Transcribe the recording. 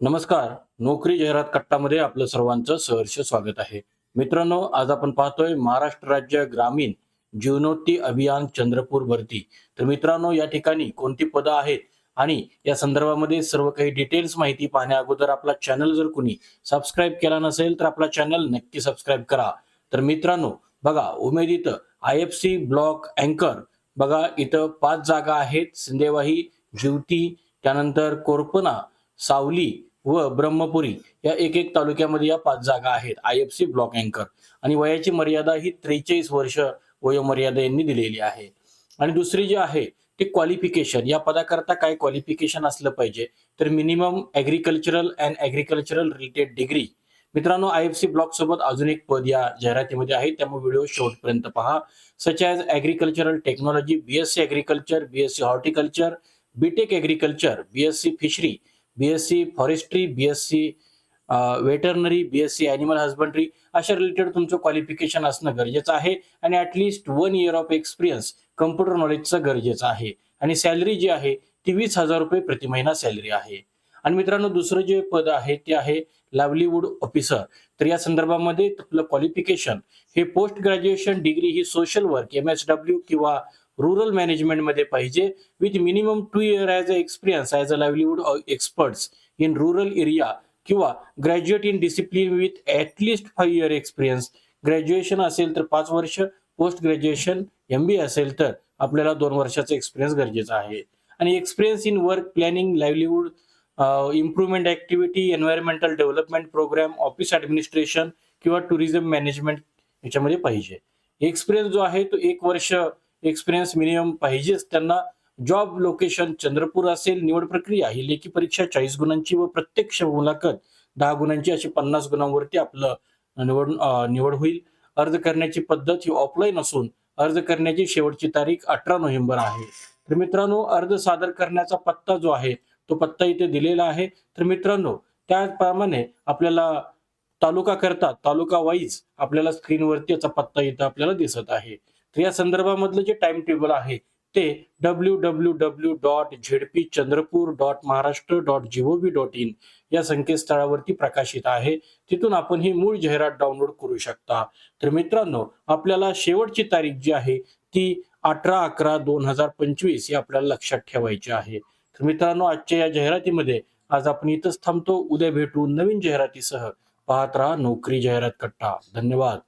नमस्कार. नोकरी जाहिरात कट्टामध्ये आपलं सर्वांचं सहर्ष स्वागत आहे. मित्रांनो आज आपण पाहतोय महाराष्ट्र राज्य ग्रामीण जीवनोत्ती अभियान चंद्रपूर भरती. तर मित्रांनो या ठिकाणी कोणती पदं आहेत आणि या संदर्भामध्ये सर्व काही डिटेल्स माहिती पाहण्या अगोदर आपला चॅनल जर कुणी सबस्क्राईब केला नसेल तर आपला चॅनल नक्की सबस्क्राईब करा. तर मित्रांनो बघा उमेदीत आय एफ सी ब्लॉक अँकर बघा इथं पाच जागा आहेत. सिंदेवाही ज्युती त्यानंतर कोरपना सावली व ब्रह्मपुरी या एक एक तालुक्यामध्ये या पाच जागा आहेत आय एफ सी ब्लॉक अँकर आणि वयाची मर्यादा ही त्रेचाळीस वर्ष वयोमर्यादा यांनी दिलेली आहे. आणि दुसरी जी आहे ते क्वालिफिकेशन या पदाकरता काय क्वालिफिकेशन असलं पाहिजे? तर minimum agricultural and agricultural related degree मित्रांनो आय एफ सी ब्लॉक सोबत अजून एक पद या जाहिरातीमध्ये आहे. त्यामुळे व्हिडिओ शेवटपर्यंत पहा. Such as agricultural technology BSc agriculture BSc horticulture BTech agriculture BSc fishery BSc forestry BSc veterinary BSc animal husbandry अशा रिलेटेड तुमचं क्वालिफिकेशन असणं गरजेचं आहे. आणि at least one year of experience computer नॉलेजचं गरजेचं आहे. आणि सॅलरी जी आहे ती वीस हजार रुपये प्रति महिना सॅलरी आहे. आणि मित्रांनो दुसरं जे पद आहे ते आहे लावलीवूड ऑफिसर तर या संदर्भामध्ये आपलं क्वालिफिकेशन हे पोस्ट ग्रॅज्युएशन डिग्री ही social work M S W किंवा रुरल मॅनेजमेंटमध्ये पाहिजे. With minimum two year as a experience as a livelihood experts in rural area किंवा graduate in discipline with at least five year experience graduation असेल तर पाच वर्ष post graduation M बी असेल तर आपल्याला दोन वर्षाचा एक्सपिरियन्स गरजेचा आहे. आणि experience in work planning livelihood improvement activity environmental development program office administration किंवा टुरिझम मॅनेजमेंट याच्यामध्ये पाहिजे. एक्सपिरियन्स जो आहे तो एक वर्ष एक्सपिरियन्स मिनिमम पाहिजेच. त्यांना जॉब लोकेशन चंद्रपूर असेल निवड प्रक्रिया ही लेखी परीक्षा चाळीस गुणांची व प्रत्यक्ष मुलाखत दहा गुणांची अशी पन्नास गुणांवरती आपलं निवड निवड होईल. अर्ज करण्याची पद्धत ही ऑफलाईन असून अर्ज करण्याची शेवटची तारीख अठरा नोव्हेंबर आहे. तर मित्रांनो अर्ज सादर करण्याचा पत्ता जो आहे तो पत्ता इथे दिलेला आहे. तर मित्रांनो त्याप्रमाणे आपल्याला तालुका करता तालुका वाईज आपल्याला स्क्रीनवरती याचा पत्ता इथं आपल्याला दिसत आहे. तर या संदर्भामधलं जे टाइम टेबल आहे ते W W W dot ZP Chandrapur dot Maharashtra dot G O V dot in या संकेतस्थळावरती प्रकाशित आहे. तिथून आपण ही मूळ जाहिरात डाउनलोड करू शकता. तर मित्रांनो आपल्याला शेवटची तारीख जी आहे ती अठरा अकरा दोन हजार पंचवीस ही आपल्याला लक्षात ठेवायची आहे. तर मित्रांनो आजच्या या जाहिरातीमध्ये आज आपण इथंच थांबतो. उद्या भेटू नवीन जाहिरातीसह. पाहत राहा नोकरी जाहिरात कट्टा. धन्यवाद.